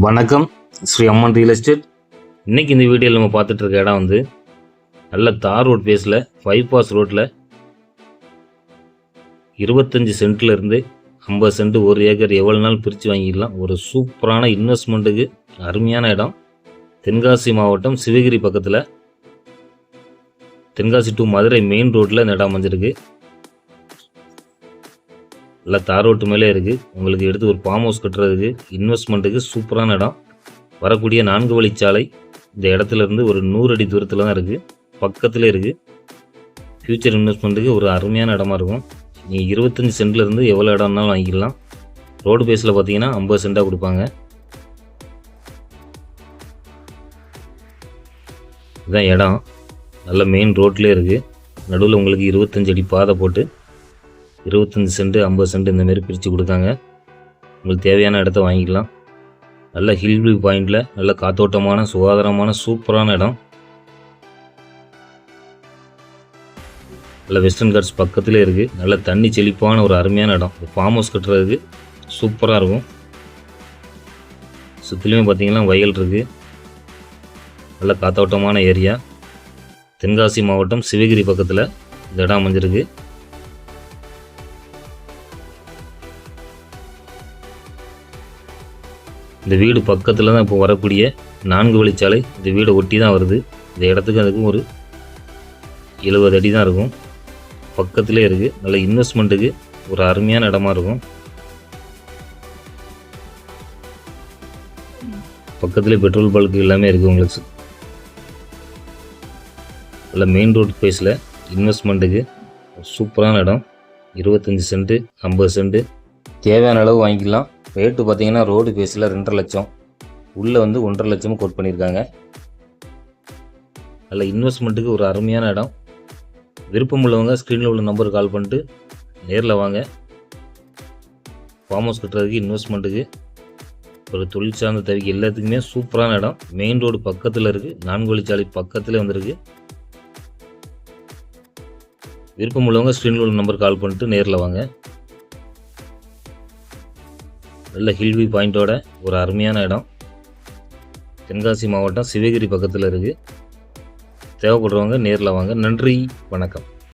வணக்கம். ஸ்ரீ அம்மன் real estate இன்றைக்கி இந்த வீடியோவில் நம்ம பார்த்துட்டு இருக்க இடம் வந்து நல்ல தார் ரோட் பேஸில் ஃபைவ் பாஸ் ரோட்டில் இருபத்தஞ்சி சென்ட்லேருந்து ஐம்பது சென்ட் ஒரு ஏக்கர் எவ்வளோ நாள் பிரித்து வாங்கிடலாம். ஒரு சூப்பரான இன்வெஸ்ட்மெண்ட்டுக்கு அருமையான இடம். தென்காசி மாவட்டம் சிவகிரி பக்கத்தில். தென்காசி டு மதுரை மெயின் ரோட்டில் இந்த இடம் அமைஞ்சிருக்கு. நல்லா தார் ரோட்டு மேலே இருக்குது உங்களுக்கு எடுத்து ஒரு ஃபார்ம் ஹவுஸ் கட்டுறதுக்கு இன்வெஸ்ட்மெண்ட்டுக்கு சூப்பரான இடம். வரக்கூடிய நான்கு வழிச்சாலை இந்த இடத்துல இருந்து ஒரு நூறு அடி தூரத்தில் தான் இருக்குது பக்கத்தில் இருக்குது ஃப்யூச்சர் இன்வெஸ்ட்மெண்ட்டுக்கு ஒரு அருமையான இடமா இருக்கும். நீங்கள் இருபத்தஞ்சி சென்ட்லேருந்து எவ்வளோ இடம்னாலும் வாங்கிக்கலாம். ரோடு பேஸில் பார்த்தீங்கன்னா ஐம்பது சென்ட்டாக கொடுப்பாங்க. இதுதான் இடம். நல்ல மெயின் ரோட்லேயே இருக்குது நடுவில் உங்களுக்கு இருபத்தஞ்சி அடி பாதை போட்டு இருபத்தஞ்சி சென்ட் ஐம்பது சென்ட் இந்தமாரி பிரித்து கொடுத்தாங்க. உங்களுக்கு தேவையான இடத்த வாங்கிக்கலாம். நல்ல ஹில் வியூ பாயிண்டில் நல்ல காத்தோட்டமான சுகாதாரமான சூப்பரான இடம். நல்ல வெஸ்டர்ன் கார்ட்ஸ் பக்கத்துலேயே இருக்குது நல்ல தண்ணி செழிப்பான ஒரு அருமையான இடம். ஃபார்ம் ஹவுஸ் கட்டுறதுக்கு சூப்பராக இருக்கும். சுற்றிலுமே பார்த்தீங்கன்னா வயல் இருக்குது நல்ல காத்தோட்டமான ஏரியா தென்காசி மாவட்டம் சிவகிரி பக்கத்தில் இந்த இடம் அமைஞ்சிருக்கு. இந்த வீடு பக்கத்தில் தான் இப்போ வரக்கூடிய நான்கு வழிச்சாலை இந்த வீடை ஒட்டி தான் வருது. இந்த இடத்துக்கு அதுக்கும் ஒரு எழுபது அடி தான் இருக்கும். பக்கத்திலே இருக்குது நல்ல இன்வெஸ்ட்மெண்ட்டுக்கு ஒரு அருமையான இடமா இருக்கும். பக்கத்துலேயே பெட்ரோல் பல்க் எல்லாமே இருக்குது உங்களுக்கு. நல்ல மெயின் ரோட் பேஸில் இன்வெஸ்ட்மெண்ட்டுக்கு சூப்பரான இடம். இருபத்தஞ்சி சென்ட்டு ஐம்பது சென்ட்டு தேவையான அளவு வாங்கிக்கலாம். ரேட்டு பார்த்தீங்கன்னா ரோடு பேஸில் ரெண்டரை லட்சம். உள்ளே வந்து ஒன்றரை லட்சமும் கோட் பண்ணியிருக்காங்க. நல்ல இன்வெஸ்ட்மெண்ட்டுக்கு ஒரு அருமையான இடம். விருப்பம் உள்ளவங்க ஸ்க்ரீனில் உள்ள நம்பருக்கு கால் பண்ணிட்டு நேரில் வாங்க. ஃபார்ம் ஹவுஸ் கட்டுறதுக்கு இன்வெஸ்ட்மெண்ட்டுக்கு ஒரு தொழில் சார்ந்த தேவைக்கு எல்லாத்துக்குமே சூப்பரான இடம். மெயின் ரோடு பக்கத்தில் இருக்குது நான்கு வழிச்சாலை பக்கத்தில் வந்திருக்கு. விருப்பம் உள்ளவங்க ஸ்க்ரீனில் உள்ள நம்பருக்கு கால் பண்ணிட்டு நேரில் வாங்க. நல்ல ஹில்வி பாயிண்டோட ஒரு அருமையான இடம். தென்காசி மாவட்டம் சிவகிரி பக்கத்தில் இருக்குது தேவைப்படுறவங்க நேரில் வாங்க. நன்றி. வணக்கம்.